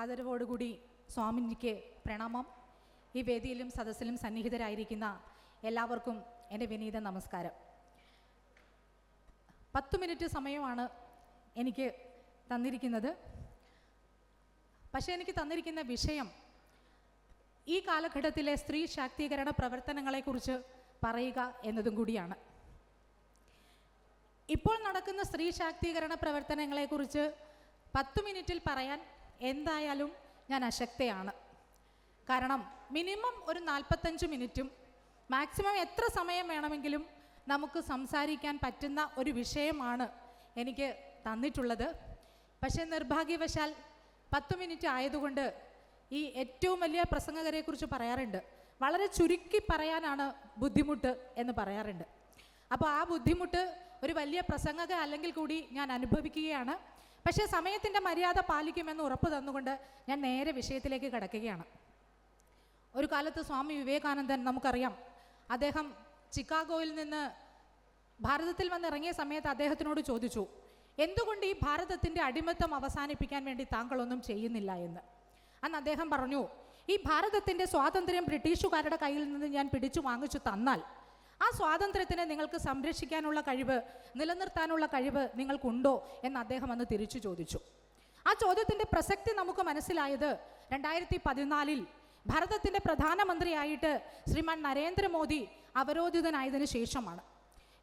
ആദരവോടുകൂടി സ്വാമിനിക്ക് പ്രണാമം. ഈ വേദിയിലും സദസ്സിലും സന്നിഹിതരായിരിക്കുന്ന എല്ലാവർക്കും എന്റെ വിനീത നമസ്കാരം. പത്ത് മിനിറ്റ് സമയമാണ് എനിക്ക് തന്നിരിക്കുന്നത്. പക്ഷേ എനിക്ക് തന്നിരിക്കുന്ന വിഷയം ഈ കാലഘട്ടത്തിലെ സ്ത്രീ ശാക്തീകരണ പ്രവർത്തനങ്ങളെക്കുറിച്ച് പറയുക എന്നതും കൂടിയാണ്. ഇപ്പോൾ നടക്കുന്ന സ്ത്രീ ശാക്തീകരണ പ്രവർത്തനങ്ങളെക്കുറിച്ച് പത്ത് മിനിറ്റിൽ പറയാൻ എന്തായാലും ഞാൻ അശക്തയാണ്. കാരണം മിനിമം ഒരു നാൽപ്പത്തഞ്ച് മിനിറ്റും മാക്സിമം എത്ര സമയം വേണമെങ്കിലും നമുക്ക് സംസാരിക്കാൻ പറ്റുന്ന ഒരു വിഷയമാണ് എനിക്ക് തന്നിട്ടുള്ളത്. പക്ഷേ നിർഭാഗ്യവശാൽ പത്ത് മിനിറ്റ് ആയതുകൊണ്ട് ഈ ഏറ്റവും വലിയ പ്രസംഗകരെക്കുറിച്ച് പറയാറുണ്ട്. വളരെ ചുരുക്കി പറയാനാണ് ബുദ്ധിമുട്ട് എന്ന് പറയാറുണ്ട്. അപ്പോൾ ആ ബുദ്ധിമുട്ട് ഒരു വലിയ പ്രസംഗക അല്ലെങ്കിൽ കൂടി ഞാൻ അനുഭവിക്കുകയാണ്. പക്ഷേ സമയത്തിന്റെ മര്യാദ പാലിക്കുമെന്ന് ഉറപ്പ് തന്നുകൊണ്ട് ഞാൻ നേരെ വിഷയത്തിലേക്ക് കിടക്കുകയാണ്. ഒരു കാലത്ത് സ്വാമി വിവേകാനന്ദൻ നമുക്കറിയാം അദ്ദേഹം ചിക്കാഗോയിൽ നിന്ന് ഭാരതത്തിൽ വന്നിറങ്ങിയ സമയത്ത് അദ്ദേഹത്തിനോട് ചോദിച്ചു എന്തുകൊണ്ട് ഈ ഭാരതത്തിന്റെ അടിമത്തം അവസാനിപ്പിക്കാൻ വേണ്ടി താങ്കളൊന്നും ചെയ്യുന്നില്ല എന്ന്? അന്ന് അദ്ദേഹം പറഞ്ഞു ഈ ഭാരതത്തിന്റെ സ്വാതന്ത്ര്യം ബ്രിട്ടീഷുകാരുടെ കയ്യിൽ നിന്ന് ഞാൻ പിടിച്ചു വാങ്ങിച്ചു തന്നാൽ ആ സ്വാതന്ത്ര്യത്തിനെ നിങ്ങൾക്ക് സംരക്ഷിക്കാനുള്ള കഴിവ് നിലനിർത്താനുള്ള കഴിവ് നിങ്ങൾക്കുണ്ടോ എന്ന് അദ്ദേഹം അന്ന് തിരിച്ചു ചോദിച്ചു. ആ ചോദ്യത്തിന്റെ പ്രസക്തി നമുക്ക് മനസ്സിലായത് രണ്ടായിരത്തി പതിനാലിൽ ഭാരതത്തിന്റെ പ്രധാനമന്ത്രിയായിട്ട് ശ്രീമാൻ നരേന്ദ്രമോദി അവരോധിതനായതിനു ശേഷമാണ്.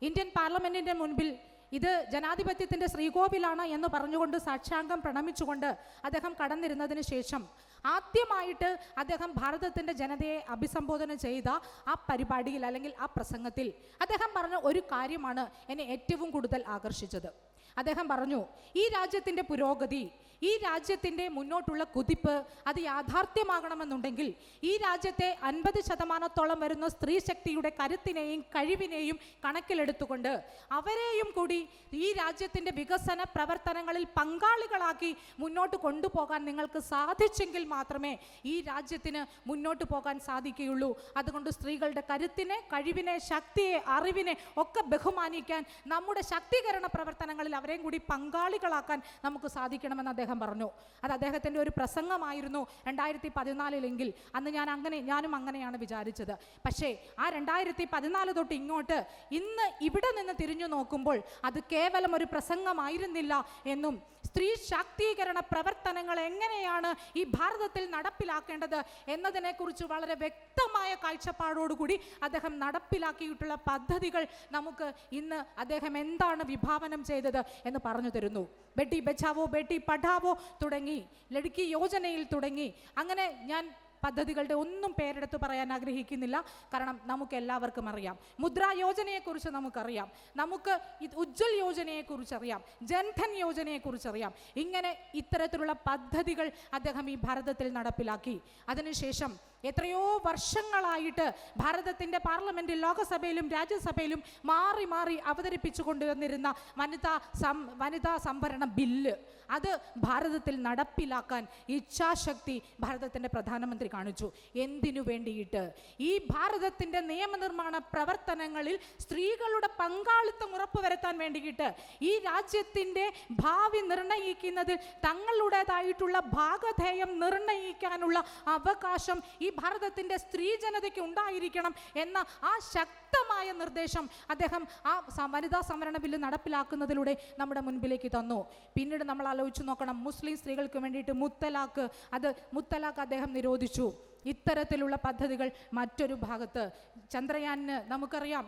ഇന്ത്യൻ പാർലമെന്റിന്റെ മുൻപിൽ ഇത് ജനാധിപത്യത്തിന്റെ ശ്രീകോവിലാണ് എന്ന് പറഞ്ഞുകൊണ്ട് സാക്ഷാംഗം പ്രണമിച്ചുകൊണ്ട് അദ്ദേഹം കടന്നിരുന്നതിന് ശേഷം ആദ്യമായിട്ട് അദ്ദേഹം ഭാരതത്തിന്റെ ജനതയെ അഭിസംബോധന ചെയ്ത ആ പരിപാടിയിൽ അല്ലെങ്കിൽ ആ പ്രസംഗത്തിൽ അദ്ദേഹം പറഞ്ഞ ഒരു കാര്യമാണ് എന്നെ ഏറ്റവും കൂടുതൽ ആകർഷിച്ചത്. അദ്ദേഹം പറഞ്ഞു ഈ രാജ്യത്തിന്റെ പുരോഗതി ഈ രാജ്യത്തിന്റെ മുന്നോട്ടുള്ള കുതിപ്പ് അത് യാഥാർത്ഥ്യമാകണമെന്നുണ്ടെങ്കിൽ ഈ രാജ്യത്തെ അൻപത് ശതമാനത്തോളം വരുന്ന സ്ത്രീ ശക്തിയുടെ കരുത്തിനെയും കഴിവിനെയും കണക്കിലെടുത്തുകൊണ്ട് അവരെയും കൂടി ഈ രാജ്യത്തിന്റെ വികസന പ്രവർത്തനങ്ങളിൽ പങ്കാളികളാക്കി മുന്നോട്ട് കൊണ്ടുപോകാൻ നിങ്ങൾക്ക് സാധിച്ചെങ്കിൽ മാത്രമേ ഈ രാജ്യത്തിന് മുന്നോട്ട് പോകാൻ സാധിക്കുകയുള്ളൂ. അതുകൊണ്ട് സ്ത്രീകളുടെ കരുത്തിനെ കഴിവിനെ ശക്തിയെ അറിവിനെ ഒക്കെ ബഹുമാനിക്കാൻ നമ്മുടെ ശാക്തീകരണ പ്രവർത്തനങ്ങളിൽ അവരെയും കൂടി പങ്കാളികളാക്കാൻ നമുക്ക് സാധിക്കണമെന്ന് അദ്ദേഹം പറഞ്ഞു. അത് അദ്ദേഹത്തിന്റെ ഒരു പ്രസംഗമായിരുന്നു രണ്ടായിരത്തി പതിനാലിലെങ്കിൽ അന്ന് ഞാൻ അങ്ങനെ ഞാനും അങ്ങനെയാണ് വിചാരിച്ചത്. പക്ഷേ ആ രണ്ടായിരത്തി പതിനാല് തൊട്ട് ഇങ്ങോട്ട് ഇന്ന് ഇവിടെ നിന്ന് തിരിഞ്ഞു നോക്കുമ്പോൾ അത് കേവലം ഒരു പ്രസംഗമായിരുന്നില്ല എന്നും സ്ത്രീ ശാക്തീകരണ പ്രവർത്തനങ്ങൾ എങ്ങനെയാണ് ഈ ഭാരതത്തിൽ നടപ്പിലാക്കേണ്ടത് എന്നതിനെക്കുറിച്ച് വളരെ വ്യക്തമായ കാഴ്ചപ്പാടോടുകൂടി അദ്ദേഹം നടപ്പിലാക്കിയിട്ടുള്ള പദ്ധതികൾ നമുക്ക് ഇന്ന് അദ്ദേഹം എന്താണ് വിഭാവനം ചെയ്തത് എന്ന് പറഞ്ഞു തരുന്നു. ബെട്ടി ബച്ചാവോ ബെട്ടി പഠാവോ തുടങ്ങി ലടുക്കി യോജനയിൽ തുടങ്ങി. അങ്ങനെ ഞാൻ പദ്ധതികളുടെ ഒന്നും പേരെടുത്ത് പറയാൻ ആഗ്രഹിക്കുന്നില്ല. കാരണം നമുക്ക് എല്ലാവർക്കും അറിയാം. മുദ്രാ യോജനയെക്കുറിച്ച് നമുക്കറിയാം. നമുക്ക് ഉജ്ജ്വൽ യോജനയെക്കുറിച്ചറിയാം. ജൻധൻ യോജനയെക്കുറിച്ചറിയാം. ഇങ്ങനെ ഇത്തരത്തിലുള്ള പദ്ധതികൾ അദ്ദേഹം ഈ ഭാരതത്തിൽ നടപ്പിലാക്കി. അതിനുശേഷം എത്രയോ വർഷങ്ങളായിട്ട് ഭാരതത്തിന്റെ പാർലമെന്റിൽ ലോകസഭയിലും രാജ്യസഭയിലും മാറി മാറി അവതരിപ്പിച്ചു കൊണ്ടുവന്നിരുന്ന വനിതാ സം വനിതാ സംവരണ ബില്ല്. അത് ഭാരതത്തിൽ നടപ്പിലാക്കാൻ ഇച്ഛാശക്തി ഭാരതത്തിന്റെ പ്രധാനമന്ത്രി കാണിച്ചു. എന്തിനു വേണ്ടിയിട്ട്? ഈ ഭാരതത്തിന്റെ നിയമനിർമ്മാണ പ്രവർത്തനങ്ങളിൽ സ്ത്രീകളുടെ പങ്കാളിത്തം ഉറപ്പുവരുത്താൻ വേണ്ടിയിട്ട് ഈ രാജ്യത്തിന്റെ ഭാവി നിർണയിക്കുന്നതിൽ തങ്ങളുടേതായിട്ടുള്ള ഭാഗധേയം നിർണയിക്കാനുള്ള അവകാശം ഈ ഭാരതത്തിന്റെ സ്ത്രീ ജനതയ്ക്ക് ഉണ്ടായിരിക്കണം എന്ന ആ ശക്തമായ നിർദ്ദേശം അദ്ദേഹം ആ വനിതാ സംവരണ ബില്ല് നടപ്പിലാക്കുന്നതിലൂടെ നമ്മുടെ മുൻപിലേക്ക് തന്നു. പിന്നീട് നമ്മൾ ആലോചിച്ച് നോക്കണം മുസ്ലിം സ്ത്രീകൾക്ക് വേണ്ടിയിട്ട് മുത്തലാക്ക് അത് മുത്തലാക്ക് അദ്ദേഹം നിരോധിച്ചു. ഇത്തരത്തിലുള്ള പദ്ധതികൾ മറ്റൊരു ഭാഗത്ത്. ചന്ദ്രയാനിന് നമുക്കറിയാം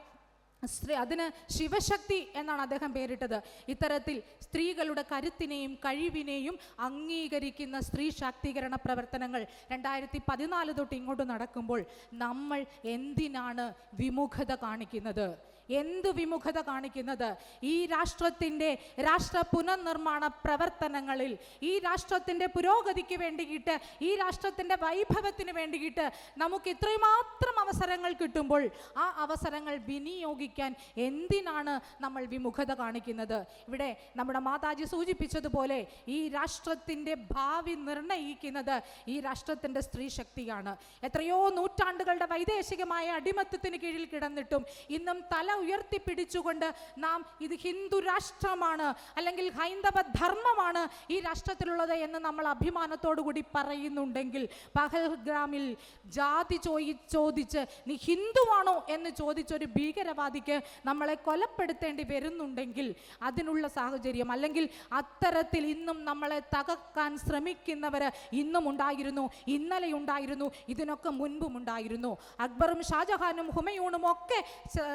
സ്ത്രീ അതിന് ശിവശക്തി എന്നാണ് അദ്ദേഹം പേരിട്ടത്. ഇത്തരത്തിൽ സ്ത്രീകളുടെ കരുത്തിനെയും കഴിവിനെയും അംഗീകരിക്കുന്ന സ്ത്രീ ശാക്തീകരണ പ്രവർത്തനങ്ങൾ രണ്ടായിരത്തി പതിനാല് തൊട്ട് ഇങ്ങോട്ട് നടക്കുമ്പോൾ നമ്മൾ എന്തിനാണ് വിമുഖത കാണിക്കുന്നത്? എന്ത് വിമുഖത കാണിക്കുന്നത്? ഈ രാഷ്ട്രത്തിന്റെ രാഷ്ട്ര പുനർനിർമ്മാണ പ്രവർത്തനങ്ങളിൽ ഈ രാഷ്ട്രത്തിന്റെ പുരോഗതിക്ക് വേണ്ടിയിട്ട് ഈ രാഷ്ട്രത്തിന്റെ വൈഭവത്തിന് വേണ്ടിയിട്ട് നമുക്ക് ഇത്രയുമാത്രം അവസരങ്ങൾ കിട്ടുമ്പോൾ ആ അവസരങ്ങൾ വിനിയോഗിക്കാൻ എന്തിനാണ് നമ്മൾ വിമുഖത കാണിക്കുന്നത്? ഇവിടെ നമ്മുടെ മാതാജി സൂചിപ്പിച്ചതുപോലെ ഈ രാഷ്ട്രത്തിന്റെ ഭാവി നിർണയിക്കുന്നത് ഈ രാഷ്ട്രത്തിന്റെ സ്ത്രീ ശക്തിയാണ്. എത്രയോ നൂറ്റാണ്ടുകളുടെ വൈദേശികമായ അടിമത്തത്തിന് കീഴിൽ കിടന്നിട്ടും ഇന്നും തല ഉയർത്തിപ്പിടിച്ചുകൊണ്ട് നാം ഇത് ഹിന്ദു രാഷ്ട്രമാണ് അല്ലെങ്കിൽ ഹൈന്ദവ ധർമ്മമാണ് ഈ രാഷ്ട്രത്തിലുള്ളത് എന്ന് നമ്മൾ അഭിമാനത്തോടു കൂടി പറയുന്നുണ്ടെങ്കിൽ പഹൽഗ്രാമിൽ ജാതി ചോയി ചോദിച്ച് നീ ഹിന്ദുവാണോ എന്ന് ചോദിച്ചൊരു ഭീകരവാദിക്ക് നമ്മളെ കൊലപ്പെടുത്തേണ്ടി വരുന്നുണ്ടെങ്കിൽ അതിനുള്ള സാഹചര്യം അല്ലെങ്കിൽ അത്തരത്തിൽ ഇന്നും നമ്മളെ തകർക്കാൻ ശ്രമിക്കുന്നവർ ഇന്നും ഉണ്ടായിരുന്നു ഇന്നലെ ഉണ്ടായിരുന്നു ഇതിനൊക്കെ മുൻപും ഉണ്ടായിരുന്നു. അക്ബറും ഷാജഹാനും ഹുമയൂണും ഒക്കെ സ-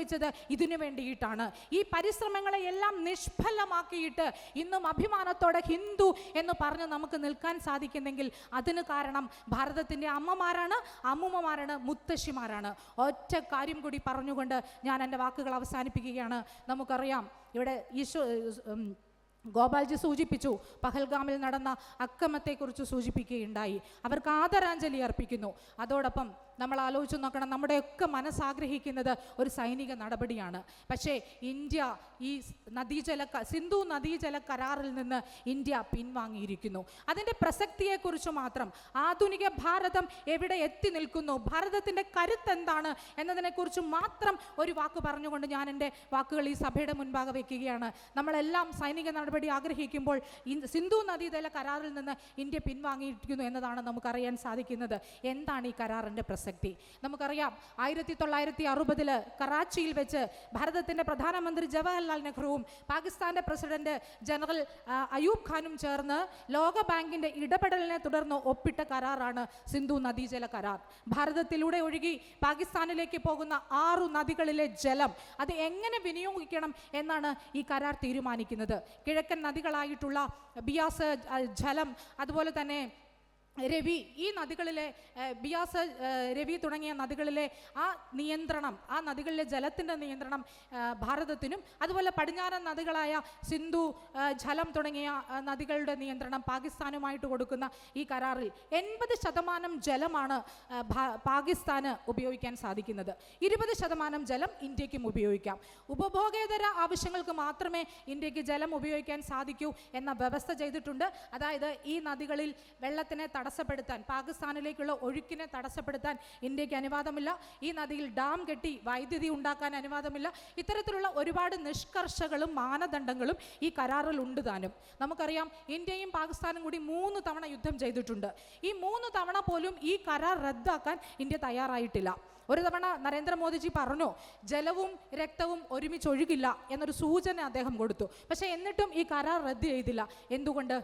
പരിശ്രമിച്ചത് ഇതിനു വേണ്ടിയിട്ടാണ്. ഈ പരിശ്രമങ്ങളെ എല്ലാം നിഷ്ഫലമാക്കിയിട്ട് ഇന്നും അഭിമാനത്തോടെ ഹിന്ദു എന്ന് പറഞ്ഞ് നമുക്ക് നിൽക്കാൻ സാധിക്കുന്നെങ്കിൽ അതിന് കാരണം ഭാരതത്തിന്റെ അമ്മമാരാണ് അമ്മൂമ്മമാരാണ് മുത്തശ്ശിമാരാണ്. ഒറ്റ കാര്യം കൂടി പറഞ്ഞുകൊണ്ട് ഞാൻ എന്റെ വാക്കുകൾ അവസാനിപ്പിക്കുകയാണ്. നമുക്കറിയാം ഇവിടെ ഈശോ ഗോപാൽജി സൂചിപ്പിച്ചു പഹൽഗാമിൽ നടന്ന അക്രമത്തെക്കുറിച്ച് സൂചിപ്പിക്കുകയുണ്ടായി. അവർക്ക് ആദരാഞ്ജലി അർപ്പിക്കുന്നു. അതോടൊപ്പം നമ്മൾ ആലോചിച്ച് നോക്കണം. നമ്മുടെയൊക്കെ മനസ്സാഗ്രഹിക്കുന്നത് ഒരു സൈനിക നടപടിയാണ്. പക്ഷേ ഇന്ത്യ ഈ നദീജല സിന്ധു നദീജല കരാറിൽ നിന്ന് ഇന്ത്യ പിൻവാങ്ങിയിരിക്കുന്നു. അതിന്റെ പ്രസക്തിയെക്കുറിച്ച് മാത്രം ആധുനിക ഭാരതം എവിടെ എത്തി നിൽക്കുന്നു? ഭാരതത്തിന്റെ കരുത്ത് എന്താണ് എന്നതിനെക്കുറിച്ച് മാത്രം ഒരു വാക്ക് പറഞ്ഞുകൊണ്ട് ഞാൻ എന്റെ വാക്കുകൾ ഈ സഭയുടെ മുൻപാകെ വയ്ക്കുകയാണ്. നമ്മളെല്ലാം സൈനിക നടപടി ആഗ്രഹിക്കുമ്പോൾ സിന്ധു നദീതല കരാറിൽ നിന്ന് ഇന്ത്യ പിൻവാങ്ങിയിരിക്കുന്നു എന്നതാണ് നമുക്കറിയാൻ സാധിക്കുന്നത്. എന്താണ് ഈ കരാറിന്റെ പ്രസക്തി? നമുക്കറിയാം ആയിരത്തി തൊള്ളായിരത്തി അറുപതിൽ കറാച്ചിയിൽ വെച്ച് ഭാരതത്തിന്റെ പ്രധാനമന്ത്രി ജവഹർലാൽ നെഹ്റുവും പാകിസ്ഥാന്റെ പ്രസിഡന്റ് ജനറൽ അയൂബ് ഖാനും ചേർന്ന് ലോക ബാങ്കിന്റെ ഇടപെടലിനെ തുടർന്ന് ഒപ്പിട്ട കരാറാണ് സിന്ധു നദീജല കരാർ. ഭാരതത്തിലൂടെ ഒഴുകി പാകിസ്ഥാനിലേക്ക് പോകുന്ന ആറു നദികളിലെ ജലം അത് എങ്ങനെ വിനിയോഗിക്കണം എന്നാണ് ഈ കരാർ തീരുമാനിക്കുന്നത്. കിഴക്കൻ നദികളായിട്ടുള്ള ബിയാസ് ജലം അതുപോലെ തന്നെ രവി ഈ നദികളിലെ ബിയാസ രവി തുടങ്ങിയ നദികളിലെ ആ നിയന്ത്രണം ആ നദികളിലെ ജലത്തിന്റെ നിയന്ത്രണം ഭാരതത്തിനും അതുപോലെ പടിഞ്ഞാറൻ നദികളായ സിന്ധു ജലം തുടങ്ങിയ നദികളുടെ നിയന്ത്രണം പാകിസ്ഥാനുമായിട്ട് കൊടുക്കുന്ന ഈ കരാറിൽ എൺപത് ശതമാനം ജലമാണ് പാകിസ്ഥാന് ഉപയോഗിക്കാൻ സാധിക്കുന്നത്. ഇരുപത് ശതമാനം ജലം ഇന്ത്യക്കും ഉപയോഗിക്കാം. ഉപഭോഗേതര ആവശ്യങ്ങൾക്ക് മാത്രമേ ഇന്ത്യയ്ക്ക് ജലം ഉപയോഗിക്കാൻ സാധിക്കൂ എന്ന വ്യവസ്ഥ ചെയ്തിട്ടുണ്ട്. അതായത് ഈ നദികളിൽ വെള്ളത്തിനെ തടസ്സപ്പെടുത്താൻ പാകിസ്ഥാനിലേക്കുള്ള ഒഴുക്കിനെ തടസ്സപ്പെടുത്താൻ ഇന്ത്യയ്ക്ക് അനുവാദമില്ല. ഈ നദിയിൽ ഡാം കെട്ടി വൈദ്യുതി ഉണ്ടാക്കാൻ അനുവാദമില്ല. ഇത്തരത്തിലുള്ള ഒരുപാട് നിഷ്കർഷകളും മാനദണ്ഡങ്ങളും ഈ കരാറിൽ ഉണ്ട് താനും. നമുക്കറിയാം ഇന്ത്യയും പാകിസ്ഥാനും കൂടി മൂന്ന് തവണ യുദ്ധം ചെയ്തിട്ടുണ്ട്. ഈ മൂന്ന് തവണ പോലും ഈ കരാർ റദ്ദാക്കാൻ ഇന്ത്യ തയ്യാറായിട്ടില്ല. ഒരു തവണ നരേന്ദ്രമോദിജി പറഞ്ഞു ജലവും രക്തവും ഒരുമിച്ച് ഒഴുകില്ല എന്നൊരു സൂചന അദ്ദേഹം കൊടുത്തു. പക്ഷേ എന്നിട്ടും ഈ കരാർ റദ്ദ് ചെയ്തില്ല. എന്തുകൊണ്ട്?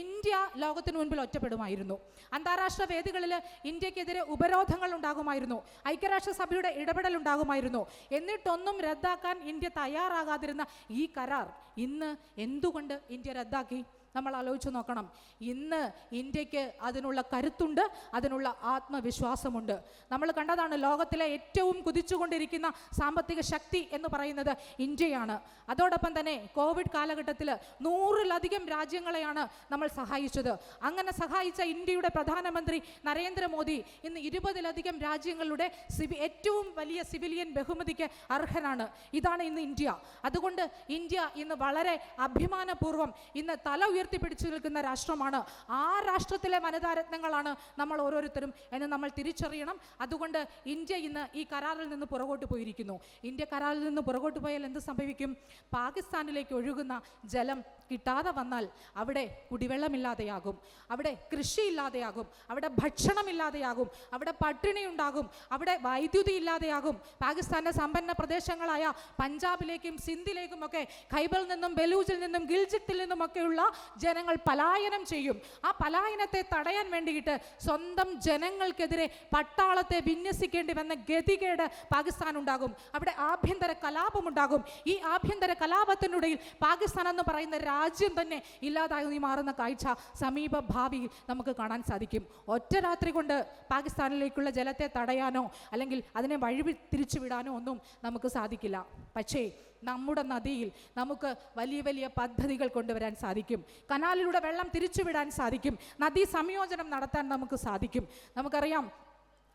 ഇന്ത്യ ലോകത്തിന് മുൻപിൽ ഒറ്റപ്പെടുമായിരുന്നു. അന്താരാഷ്ട്ര വേദികളിൽ ഇന്ത്യക്കെതിരെ ഉപരോധങ്ങൾ ഉണ്ടാകുമായിരുന്നു ഐക്യരാഷ്ട്രസഭയുടെ ഇടപെടൽ ഉണ്ടാകുമായിരുന്നു എന്നിട്ടൊന്നും റദ്ദാക്കാൻ ഇന്ത്യ തയ്യാറാകാതിരുന്ന ഈ കരാർ ഇന്ന് എന്തുകൊണ്ട് ഇന്ത്യ റദ്ദാക്കി? നമ്മൾ ആലോചിച്ച് നോക്കണം. ഇന്ന് ഇന്ത്യയ്ക്ക് അതിനുള്ള കരുത്തുണ്ട് അതിനുള്ള ആത്മവിശ്വാസമുണ്ട്. നമ്മൾ കണ്ടതാണ് ലോകത്തിലെ ഏറ്റവും കുതിച്ചുകൊണ്ടിരിക്കുന്ന സാമ്പത്തിക ശക്തി എന്ന് പറയുന്നത് ഇന്ത്യയാണ്. അതോടൊപ്പം തന്നെ കോവിഡ് കാലഘട്ടത്തിൽ നൂറിലധികം രാജ്യങ്ങളെയാണ് നമ്മൾ സഹായിച്ചത്. അങ്ങനെ സഹായിച്ച ഇന്ത്യയുടെ പ്രധാനമന്ത്രി നരേന്ദ്രമോദി ഇന്ന് ഇരുപതിലധികം രാജ്യങ്ങളുടെ സിവി ഏറ്റവും വലിയ സിവിലിയൻ ബഹുമതിക്ക് അർഹനാണ്. ഇതാണ് ഇന്ന് ഇന്ത്യ. അതുകൊണ്ട് ഇന്ത്യ ഇന്ന് വളരെ അഭിമാനപൂർവം ഇന്ന് തല ഉയർത്തിപ്പിടിച്ചു നിൽക്കുന്ന രാഷ്ട്രമാണ്. ആ രാഷ്ട്രത്തിലെ വനിതാരത്നങ്ങളാണ് നമ്മൾ ഓരോരുത്തരും എന്ന് നമ്മൾ തിരിച്ചറിയണം. അതുകൊണ്ട് ഇന്ത്യ ഇന്ന് ഈ കരാറിൽ നിന്ന് പുറകോട്ട് പോയിരിക്കുന്നു. ഇന്ത്യ കരാറിൽ നിന്ന് പുറകോട്ട് പോയാൽ എന്ത് സംഭവിക്കും? പാകിസ്ഥാനിലേക്ക് ഒഴുകുന്ന ജലം കിട്ടാതെ വന്നാൽ അവിടെ കുടിവെള്ളമില്ലാതെയാകും. അവിടെ കൃഷിയില്ലാതെയാകും. അവിടെ ഭക്ഷണമില്ലാതെയാകും. അവിടെ പട്ടിണി ഉണ്ടാകും അവിടെ വൈദ്യുതി ഇല്ലാതെയാകും പാകിസ്ഥാന്റെ സമ്പന്ന പ്രദേശങ്ങളായ പഞ്ചാബിലേക്കും സിന്ധിലേക്കും ഒക്കെ ഖൈബറിൽ നിന്നും ബലൂജിൽ നിന്നും ഗിൽജിത്തിൽ നിന്നുമൊക്കെയുള്ള ജനങ്ങൾ പലായനം ചെയ്യും. ആ പലായനത്തെ തടയാൻ വേണ്ടിയിട്ട് സ്വന്തം ജനങ്ങൾക്കെതിരെ പട്ടാളത്തെ വിന്യസിക്കേണ്ടി വന്ന ഗതികേട് പാകിസ്ഥാൻ ഉണ്ടാകും അവിടെ ആഭ്യന്തര കലാപമുണ്ടാകും. ഈ ആഭ്യന്തര കലാപത്തിനിടയിൽ പാകിസ്ഥാൻ എന്ന് പറയുന്ന രാജ്യം തന്നെ ഇല്ലാതായി മാറുന്ന കാഴ്ച സമീപ ഭാവിയിൽ നമുക്ക് കാണാൻ സാധിക്കും. ഒറ്റ രാത്രി കൊണ്ട് പാകിസ്ഥാനിലേക്കുള്ള ജലത്തെ തടയാനോ അല്ലെങ്കിൽ അതിനെ വഴി തിരിച്ചു വിടാനോ ഒന്നും നമുക്ക് സാധിക്കില്ല. പക്ഷേ നമ്മുടെ നദിയിൽ നമുക്ക് വലിയ വലിയ പദ്ധതികൾ കൊണ്ടുവരാൻ സാധിക്കും. കനാലിലൂടെ വെള്ളം തിരിച്ചുവിടാൻ സാധിക്കും. നദീ സംയോജനം നടത്താൻ നമുക്ക് സാധിക്കും. നമുക്കറിയാം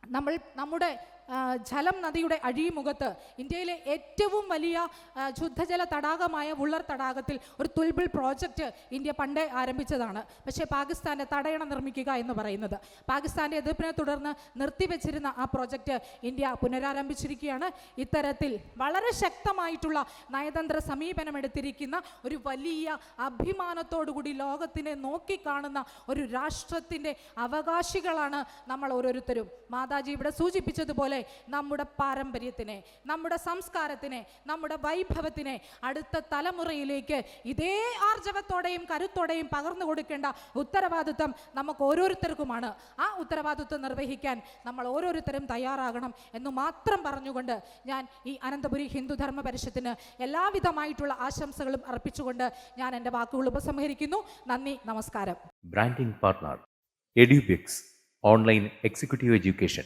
നമ്മൾ നമ്മുടെ ഝലം നദിയുടെ അഴിമുഖത്ത് ഇന്ത്യയിലെ ഏറ്റവും വലിയ ശുദ്ധജല തടാകമായ വുള്ളർ തടാകത്തിൽ ഒരു തുൽബിൾ പ്രോജക്റ്റ് ഇന്ത്യ പണ്ടേ ആരംഭിച്ചതാണ്. പക്ഷേ പാകിസ്ഥാന്റെ തടയണ നിർമ്മിക്കുക എന്ന് പറയുന്നത്. പാകിസ്ഥാന്റെ എതിർപ്പിനെ തുടർന്ന് നിർത്തിവെച്ചിരുന്ന ആ പ്രോജക്റ്റ് ഇന്ത്യ പുനരാരംഭിച്ചിരിക്കുകയാണ്. ഇത്തരത്തിൽ വളരെ ശക്തമായിട്ടുള്ള നയതന്ത്ര സമീപനം എടുത്തിരിക്കുന്ന ഒരു വലിയ അഭിമാനത്തോടുകൂടി ലോകത്തിനെ നോക്കിക്കാണുന്ന ഒരു രാഷ്ട്രത്തിന്റെ അവകാശികളാണ് നമ്മൾ ഓരോരുത്തരും. മാതാജി ഇവിടെ സൂചിപ്പിച്ചതുപോലെ നമ്മുടെ പാരമ്പര്യത്തിനെ നമ്മുടെ സംസ്കാരത്തിനെ നമ്മുടെ വൈഭവത്തിനെ അടുത്ത തലമുറയിലേക്ക് ഇതേ ആർജവത്തോടെയും കരുത്തോടെയും പകർന്നു കൊടുക്കേണ്ട ഉത്തരവാദിത്വം നമുക്ക് ഓരോരുത്തർക്കുമാണ്. ആ ഉത്തരവാദിത്വം നിർവഹിക്കാൻ നമ്മൾ ഓരോരുത്തരും തയ്യാറാകണം എന്ന് മാത്രം പറഞ്ഞുകൊണ്ട് ഞാൻ ഈ അനന്തപുരി ഹിന്ദു ധർമ്മ പരിഷത്തിന് എല്ലാവിധമായിട്ടുള്ള ആശംസകളും അർപ്പിച്ചുകൊണ്ട് ഞാൻ എന്റെ വാക്കുകൾ ഉപസംഹരിക്കുന്നു. നന്ദി നമസ്കാരം. Branding partner Edubix online executive education